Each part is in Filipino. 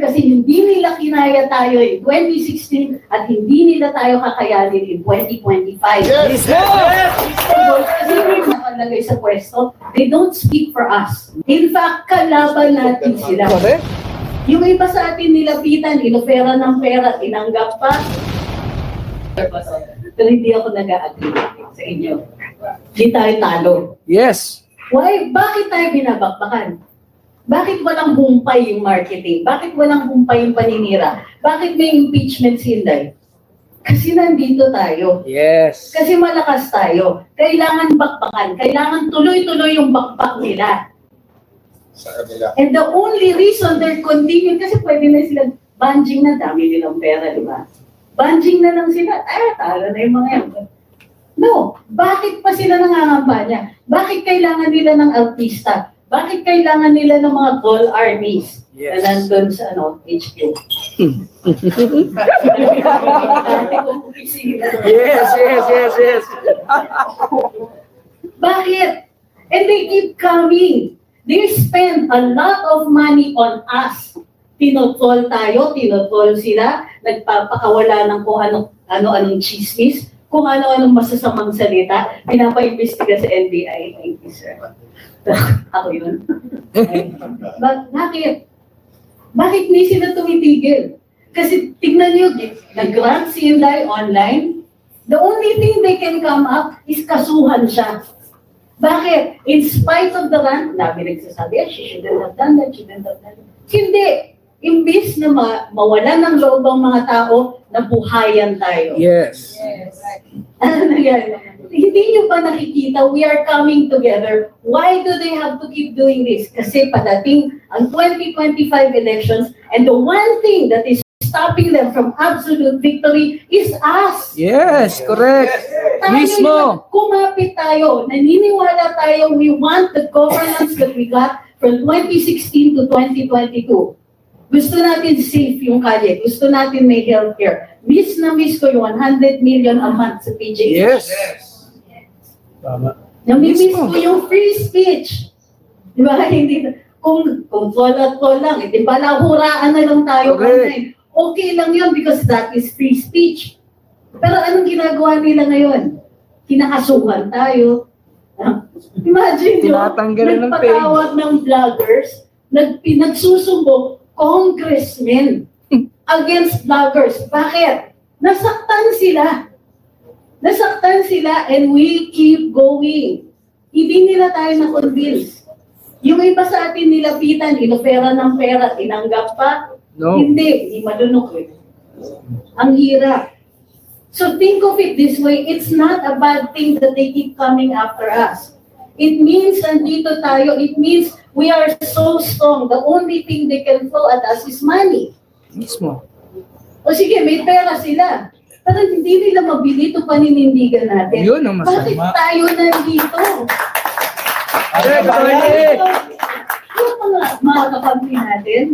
kasi hindi nila kinaya tayo in 2016 at hindi nila tayo kakayanin in 2025. Yes! Kasi yung nakalagay sa pwesto, they don't speak for us. In fact, kalaban natin sila. Yung iba sa atin nilapitan, inofera ng pera, tinanggap pa. Pero hindi ako nag-agree sa inyo. Hindi tayo talo. Yes. Why? Bakit tayo binabakbakan? Bakit walang humpay yung marketing? Bakit walang humpay yung paninira? Bakit may impeachment sinday? Kasi nandito tayo. Yes. Kasi malakas tayo. Kailangan bakbakan. Kailangan tuloy-tuloy yung bakbak nila. sa kanila. And the only reason they're continuing, kasi pwede na sila, banjing na, dami nilang pera, di ba? Banjing na lang sila, ah, tala na yung mga yan. No, bakit pa sila nangangampanya? Bakit kailangan nila ng artista? Bakit kailangan nila ng mga goal armies Yes. na nandun sa ano, HQ? Yes, yes, yes, yes. Bakit? And they keep coming. They spend a lot of money on us. Tinotol tayo, tinotol sila, nagpapakawala ng kung ano, ano-anong chismis, kung ano-anong masasamang salita, pinapaimbestiga sa NBI. Thank you, sir. Ako yun. But bakit? Bakit hindi sila tumitigil? Kasi tignan niyo, nag-grant si Inday online, the only thing they can come up is kasuhan siya. Bakit? In spite of the rant, dami nagsasabi, "Ah, she shouldn't have done that, she shouldn't have done that. Hindi. Imbis na ma- mawala ng loob ang mga tao, nabuhayan tayo. Yes. Ano nangyari? Hindi nyo ba nakikita, we are coming together. Why do they have to keep doing this? Kasi padating ang 2025 elections and the one thing that is stopping them from absolute victory is us. Yes, correct. Tayo Mismo. yung kumapit tayo. Naniniwala tayo we want the governance that we got from 2016 to 2022. Gusto natin safe yung kalye. Gusto natin may healthcare. Miss na miss ko yung 100 million a month sa PJ. Yes. Tama. Namimiss ko yung free speech. Di ba? Hindi, kung, kung tolat ko lang, eh, di ba, lahuraan na lang tayo online. Okay lang yun because that is free speech. Pero anong ginagawa nila ngayon? Kinakasuhan tayo. Imagine ng nagpatawag ng vloggers, nag, nagsusumbong congressmen against vloggers. Bakit? Nasaktan sila. Nasaktan sila and we keep going. Hindi nila tayo na-convince. Yung iba sa atin nilapitan, inofera ng pera, tinanggap pa. No. Hindi, hindi malunok eh. Ang hirap. So think of it this way, it's not a bad thing that they keep coming after us. It means nandito tayo, it means we are so strong. The only thing they can throw at us is money. Mismo. O sige, may pera sila. Pero hindi nila mabili ito paninindigan natin. Yun ang Bakit masama. tayo nandito? Correct, correct. Yung mga, mga kakampi natin,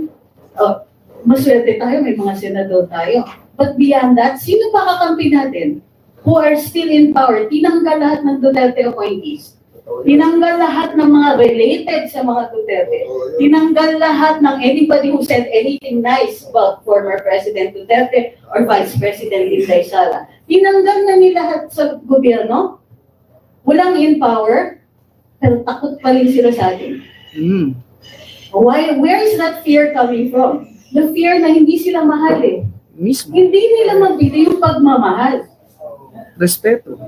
oh, maswerte tayo, may mga senador tayo. But beyond that, sino pa kakampi natin? Who are still in power? Tinanggal lahat ng Duterte appointees. Tinanggal lahat ng mga related sa mga Duterte. Tinanggal lahat ng anybody who said anything nice about former President Duterte or Vice President Inday Sara. Tinanggal na nila lahat sa gobyerno. Walang in power, pero takot pa rin sila sa atin. Mm. Why, where is that fear coming from? The fear na hindi sila mahal eh. Mismo. Hindi nila mabili yung pagmamahal. Respeto.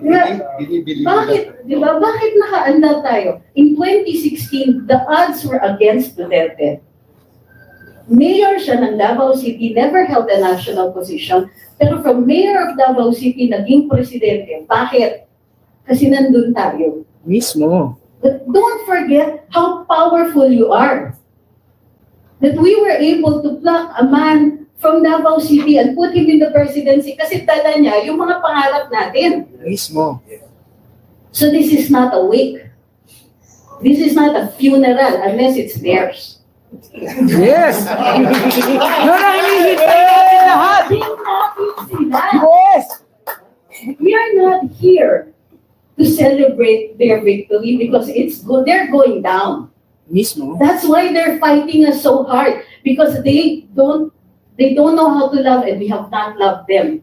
Binibili bakit, di ba, bakit nakaanda tayo? In 2016, the odds were against Duterte. Mayor siya ng Davao City, never held a national position, pero from mayor of Davao City, naging presidente. Bakit? Kasi nandun tayo. Mismo. But don't forget how powerful you are. That we were able to pluck a man from Davao City and put him in the presidency kasi dala niya yung mga pangarap natin. Mismo. So this is not a wake. This is not a funeral unless it's theirs. Yes. Yun ang hinihintay natin lahat. Yes. We are not here to celebrate their victory because it's good. They're going down. Mismo. That's why they're fighting us so hard. because they don't they don't know how to love and we have not loved them.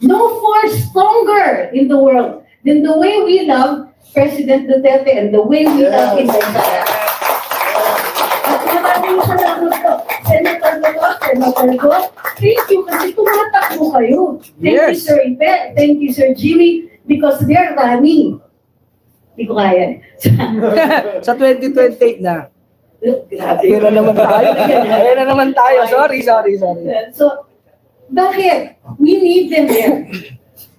No force stronger in the world than the way we love President Duterte and the way we love Inday Sara. At maraming salamat po, Senator Go, Senator Go. Thank you kasi tumatakbo kayo. Thank you, Yes. Sir Ipe. Thank you, Sir Jimmy, because they're running. Hindi ko kaya. Sa 2028 na. Grabe. Pera naman tayo. Pera naman tayo. Sorry, sorry, sorry. So, bakit? We need them there.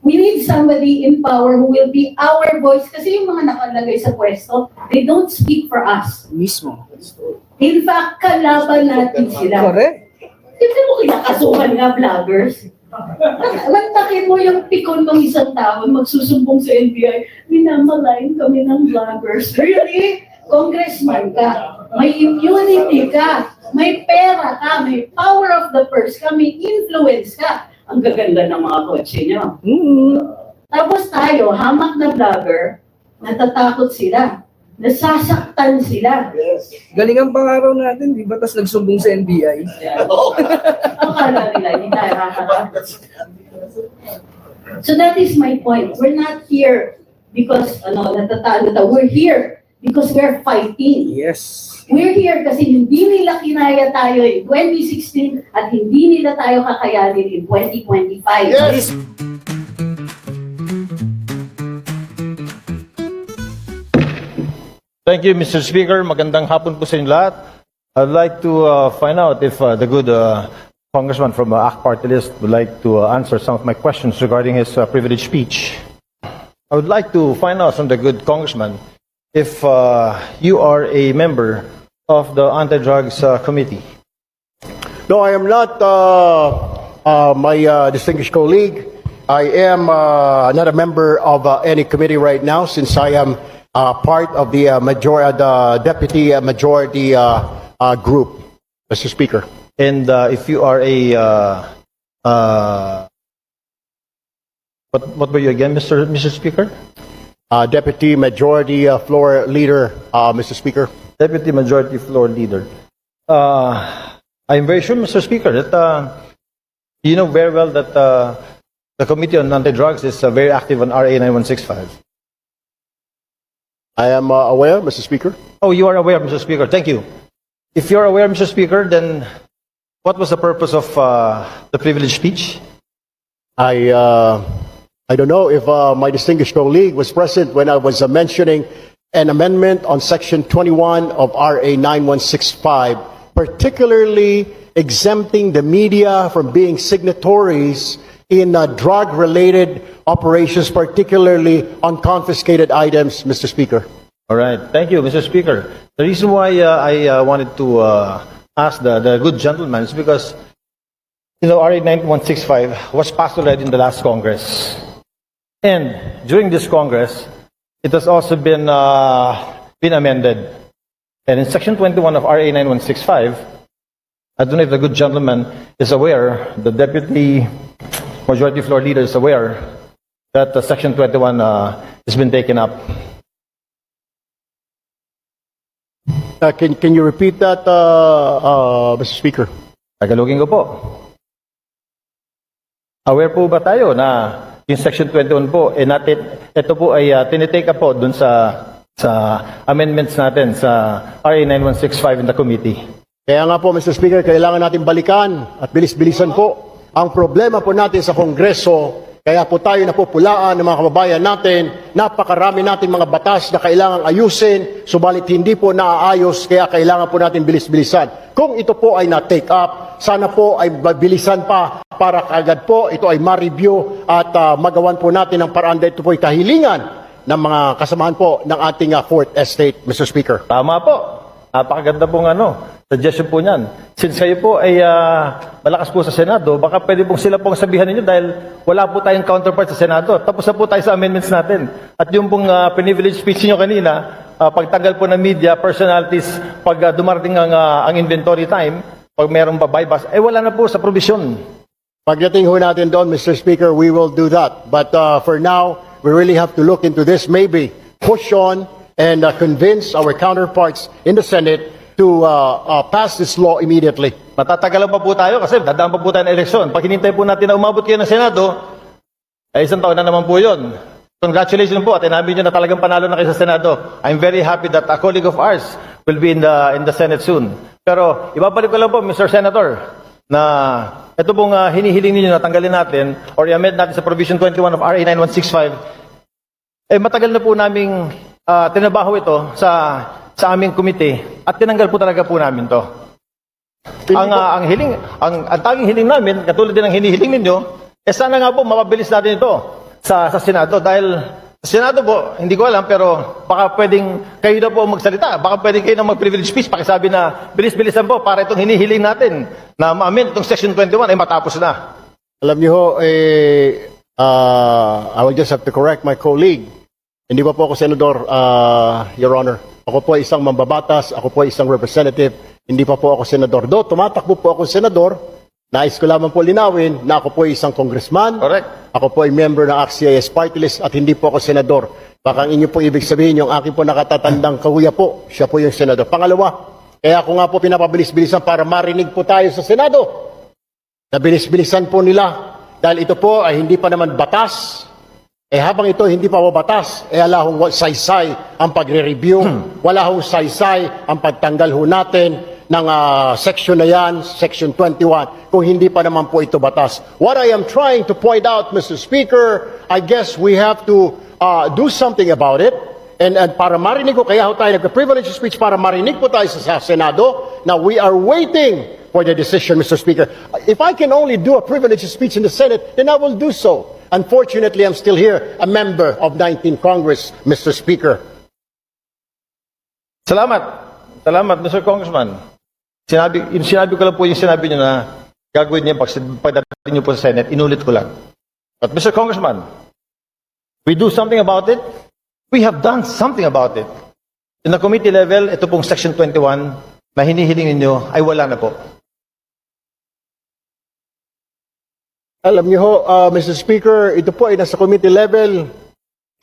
We need somebody in power who will be our voice. Kasi yung mga nakalagay sa pwesto, they don't speak for us. Mismo. In fact, kalaban natin sila. Correct. Hindi mo kinakasuhan nga vloggers. Mantakin mo yung pikon ng isang tao magsusumbong sa NBI, minamalayan kami ng vloggers. Really? Congressman ka, may immunity ka, may pera ka, may power of the purse ka, may influence ka. Ang gaganda ng mga kotse niyo. Mm. Tapos tayo, hamak na vlogger, natatakot sila. Nasasaktan sila. Galing ang pangaraw natin, di ba? Tapos nagsumbong sa NBI. Akala nila, hindi tayo haharap. So that is my point. We're not here because ano, natatalo tayo. We're here because we're fighting. Yes. We're here kasi hindi nila kinaya tayo in 2016 at hindi nila tayo kakayanin in 2025. Yes. Thank you, Mr. Speaker. Magandang hapon po sa inyo lahat. I'd like to uh, find out if uh, the good uh, congressman from uh, ACT Party List would like to uh, answer some of my questions regarding his uh, privileged speech. I would like to find out from the good congressman if uh, you are a member of the Anti-Drugs uh, Committee. No, I am not uh, uh, my uh, distinguished colleague. I am uh, not a member of uh, any committee right now since I am uh, part of the uh, major, the deputy uh, majority uh, uh, group, Mr. Speaker. And uh, if you are a uh, uh, what, what were you again, Mr. Mr. Speaker? Uh, deputy majority uh, floor leader, uh, Mr. Speaker. Deputy Majority Floor Leader. Uh, I'm very sure, Mr. Speaker, that uh, you know very well that uh, the Committee on Anti-Drugs is uh, very active on RA 9165. I am uh, aware, Mr. Speaker. Oh, you are aware, Mr. Speaker. Thank you. If you're aware, Mr. Speaker, then what was the purpose of uh, the privileged speech? I uh, I don't know if uh, my distinguished colleague was present when I was uh, mentioning an amendment on Section 21 of RA 9165, particularly exempting the media from being signatories in uh, drug-related operations, particularly on confiscated items, Mr. Speaker. All right. Thank you, Mr. Speaker. The reason why uh, I uh, wanted to uh, ask the, the good gentleman is because, you know, RA 9165 was passed already in the last Congress. And during this Congress, it has also been, uh, been amended. And in Section 21 of RA 9165, I don't know if the good gentleman is aware, the Deputy Majority Floor Leader is aware that uh, Section 21 uh, has been taken up. Uh, can, can you repeat that, uh, uh, Mr. Speaker? Tagalogin ko po. Aware po ba tayo na yung Section 21 po, eh natin, ito po ay uh, tinitake up po dun sa, sa amendments natin sa RA 9165 in the committee. Kaya nga po, Mr. Speaker, kailangan natin balikan at bilis-bilisan po. Ang problema po natin sa Kongreso, kaya po tayo napupulaan ng mga kababayan natin, napakarami natin mga batas na kailangang ayusin, subalit hindi po naaayos, kaya kailangan po natin bilis-bilisan. Kung ito po ay na-take up, sana po ay bilisan pa para kagad po ito ay ma-review at ah, magawan po natin ang paraan dahil ito po kahilingan ng mga kasamahan po ng ating ah, Fourth Estate, Mr. Speaker. Tama po. Napakaganda pong ano, suggestion po niyan. Since kayo po ay ah, malakas po sa Senado, baka pwede pong sila pong sabihan ninyo dahil wala po tayong counterpart sa Senado. Tapos na po tayo sa amendments natin. At yung pong uh, privilege speech niyo kanina, ah, pagtanggal po ng media, personalities, pag ah, dumarating ang, ah, ang inventory time, pag mayroong pa bypass, eh wala na po sa provision. Pagdating ho natin doon, Mr. Speaker, we will do that. But uh, for now, we really have to look into this, maybe push on and uh, convince our counterparts in the Senate to uh, uh, pass this law immediately. Matatagalan pa po tayo kasi dadaan pa po tayo ng eleksyon. Pag hinintay po natin na umabot kayo ng Senado, ay isang taon na naman po yun. Congratulations po at inamin nyo na talagang panalo na kayo sa Senado. I'm very happy that a colleague of ours will be in the, in the Senate soon. Pero ibabalik ko lang po, Mr. Senator, na ito pong ah, hinihiling ninyo na tanggalin natin or i-amend natin sa Provision 21 of RA 9165, eh matagal na po naming ah, tinabaho ito sa sa aming komite at tinanggal po talaga po namin to. Ang ah, ang hiling ang ang tanging hiling namin katulad din ng hinihiling ninyo eh sana nga po mapabilis natin ito sa sa Senado dahil Senado po hindi ko alam pero baka pwedeng kayo na po magsalita baka pwedeng kayo na mag-privilege speech pakisabi na bilis-bilisan po para itong hinihiling natin na ma-amend itong section 21 ay matapos na. Alam niyo ho, eh, uh, I will just have to correct my colleague. Hindi pa po ako senador, uh, Your Honor. Ako po ay isang mambabatas, ako po ay isang representative, hindi pa po ako senador. Do, tumatakbo po ako senador, nais ko lamang po linawin na ako po ay isang congressman, Correct. ako po ay member ng AXIS party list at hindi po ako senador. Baka ang inyo po ibig sabihin, yung aking po nakatatandang kahuya po, siya po yung senador. Pangalawa, kaya ako nga po pinapabilis-bilisan para marinig po tayo sa Senado. Nabilis-bilisan po nila dahil ito po ay hindi pa naman batas. Eh habang ito hindi pa batas, eh ala hong saysay ang pagre-review, wala hong saysay ang pagtanggal ho natin ng ah, section na yan, section 21, kung hindi pa naman po ito batas. What I am trying to point out, Mr. Speaker, I guess we have to ah, do something about it. And, and para marinig ko, kaya ho tayo nagka-privilege speech para marinig po tayo sa, sa Senado na we are waiting for the decision, Mr. Speaker. If I can only do a privilege speech in the Senate, then I will do so. Unfortunately, I'm still here, a member of 19 Congress, Mr. Speaker. Salamat. Salamat, Mr. Congressman. Sinabi, yung sinabi ko lang po yung sinabi niyo na gagawin niya pag, pagdating niyo po sa Senate, inulit ko lang. But Mr. Congressman, we do something about it. We have done something about it. In the committee level, ito pong Section 21 na hinihiling ninyo ay wala na po. Alam niyo ho, uh, Mr. Speaker, ito po ay nasa committee level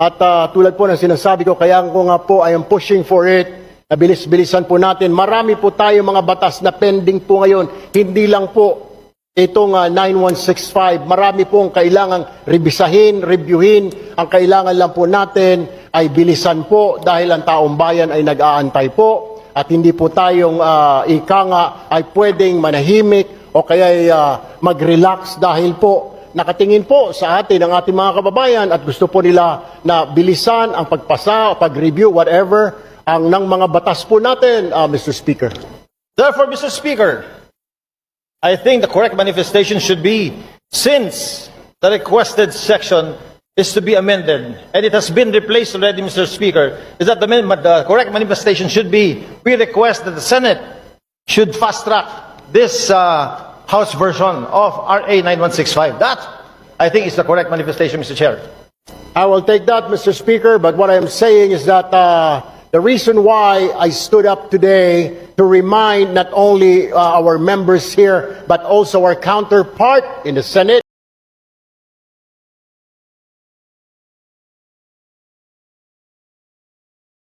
at uh, tulad po ng sinasabi ko, kaya ko nga po I am pushing for it. Nabilis-bilisan po natin. Marami po tayo mga batas na pending po ngayon. Hindi lang po itong uh, 9165. Marami pong kailangang rebisahin, reviewin. Ang kailangan lang po natin ay bilisan po dahil ang taong bayan ay nag-aantay po at hindi po tayong uh, ika ay pwedeng manahimik o kaya uh, mag-relax dahil po nakatingin po sa atin ang ating mga kababayan at gusto po nila na bilisan ang pagpasa, pag-review, whatever, ang ng mga batas po natin, uh, Mr. Speaker. Therefore, Mr. Speaker, I think the correct manifestation should be since the requested section is to be amended and it has been replaced already, Mr. Speaker, is that the, the correct manifestation should be we request that the Senate should fast track this uh, House version of RA 9165. That, I think, is the correct manifestation, Mr. Chair. I will take that, Mr. Speaker, but what I am saying is that uh, the reason why I stood up today to remind not only uh, our members here, but also our counterpart in the Senate,